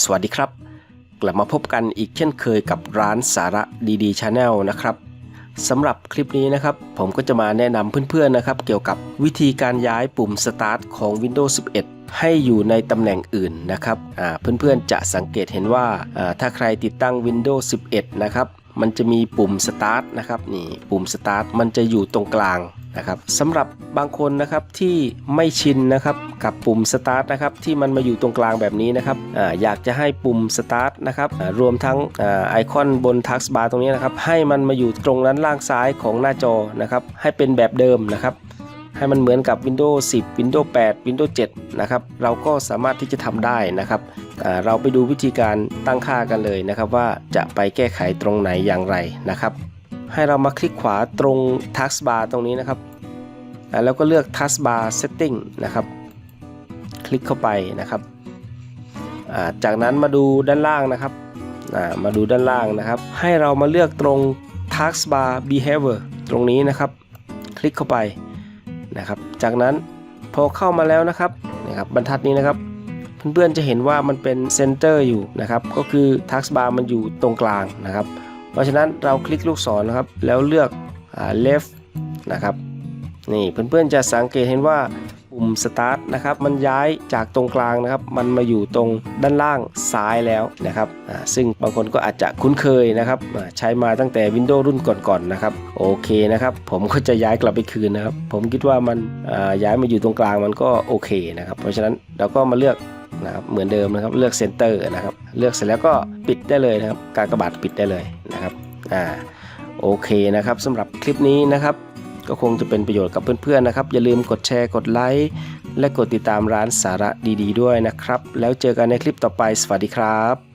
สวัสดีครับ กลับมาพบกันอีกเช่นเคยกับร้านสาระดีๆชาแนลนะครับสำหรับคลิปนี้นะครับ ผมก็จะมาแนะนำเพื่อนๆนะครับ เกี่ยวกับวิธีการย้ายปุ่ม Start ของ Windows 11 ให้อยู่ในตำแหน่งอื่นนะครับเพื่อนๆจะสังเกตเห็นว่าอ่าถ้าใครติดตั้ง Windows 11 นะครับ มันจะมีปุ่ม Start นะครับนี่ปุ่ม Start มันจะอยู่ตรงกลาง นะครับสำหรับบางคนนะครับที่ไม่ชินนะครับกับปุ่ม Start นะครับที่มันมาอยู่ตรงกลางแบบนี้นะครับออยากจะให้ปุ่ม Start นะครับรวมทั้งอไอคอนบน Task Bar ตรงนี้นะครับให้มันมาอยู่ตรงนั้นล่างซ้ายของหน้าจอนะครับให้เป็นแบบเดิมนะครับให้มันเหมือนกับ Windows 10 Windows 8 Windows 7 นะครับ เราก็สามารถที่จะทำได้นะครับ เราไปดูวิธีการตั้งค่ากันเลยนะครับ ว่าจะไปแก้ไขตรงไหนอย่างไรนะครับ ให้เรามาคลิกขวาตรง Task Bar ตรงนี้นะครับ แล้วก็เลือก Task Bar Setting นะครับ คลิกเข้าไปนะครับ จากนั้นมาดูด้านล่างนะครับ มาดูด้านล่างนะครับ ให้เรามาเลือกตรง Task Bar Behavior ตรงนี้นะครับ คลิกเข้าไปนะครับ จากนั้นพอเข้ามาแล้วนะครับนะครับบรรทัดนี้นะครับ เพื่อนๆจะเห็นว่ามันเป็นเซนเตอร์อยู่นะครับ ก็คือทักซ์บาร์มันอยู่ตรงกลางนะครับ เพราะฉะนั้นเราคลิกลูกศรนะครับ แล้วเลือกอ left นะครับนี่เพื่อนๆจะสังเกตเห็นว่าปุ่ม start นะครับมันย้ายจากตรงกลางนะครับ มันมาอยู่ตรงด้านล่างซ้ายแล้วนะครับซึ่งบางคนก็อาจจะคุ้นเคยนะครับใช้มาตั้งแต่ Windows รุ่นก่อนๆนะครับโอเคนะครับผมก็จะย้ายกลับไปคืนนะครับ ผมคิดว่ามันย้ายมาอยู่ตรงกลางมันก็โอเคนะครับ เพราะฉะนั้นเราก็มาเลือก นะครับเหมือนเดิมนะครับเลือกเซนเตอร์นะครับ เลือกเสร็จแล้วก็ปิดได้เลยนะครับ การกระบาดปิดได้เลยนะครับอ่าโอเคนะครับสำหรับคลิปนี้นะครับ ก็คงจะเป็นประโยชน์กับเพื่อนๆนะครับ อย่าลืมกดแชร์กดไลค์และกดติดตามร้านสาระดีๆ ด้วยนะครับ แล้วเจอกันในคลิปต่อไปสวัสดีครับ